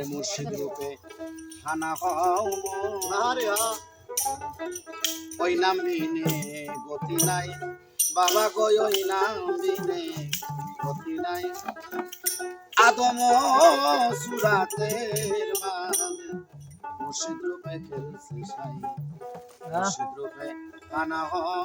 আরে মুর্শিদ রূপে খানা হও ওই নাম বিনে গতি নাই। বাবা গই ওই নাম বিনে গতি নাই। আদম সুরাতের মান। মুর্শিদ রূপে খেলছে সাই। মুর্শিদ রূপে খানা হও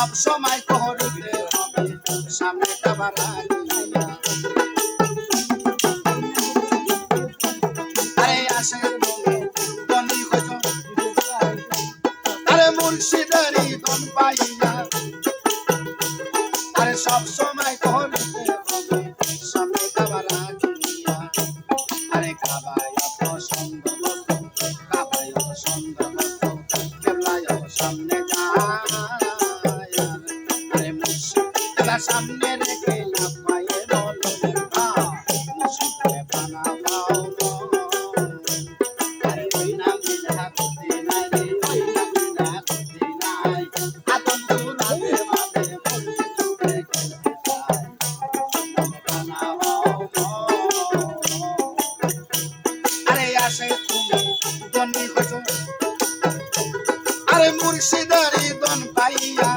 সব সময় করিতে হবে। সামনে যাবার আরে আসে আরে মুর্শিদারি দন পাইনা আরে সব সময় করিতে সামনে আরে কাবায় অত দন্ডি হছো আরে মুর্শিদারি দন পাইয়া।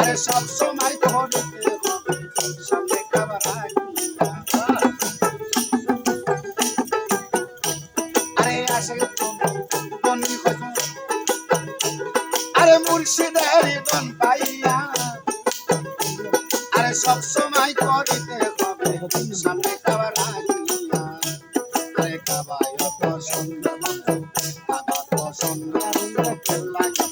আরে সব সময় ধরতে সামনে খাবার আরে আসে তুমি দন্ডি আরে মুর্শিদারি দন পাইয়া। আরে সব সময় করিতে হবে। সামনে সুন্দর মতো খাবার তো সুন্দর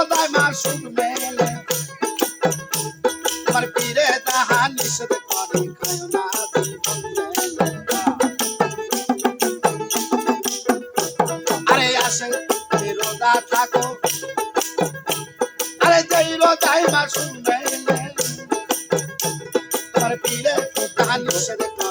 যাই রোজায় মাসুম মেলে। তোমার পীরে তাহা নিষেধ করে খায় না। আরে আসে রোজা থাকো। আরে যাই রোজায় মাসুম মেলে। তোমার পীরে তাহা নিষেধ করে।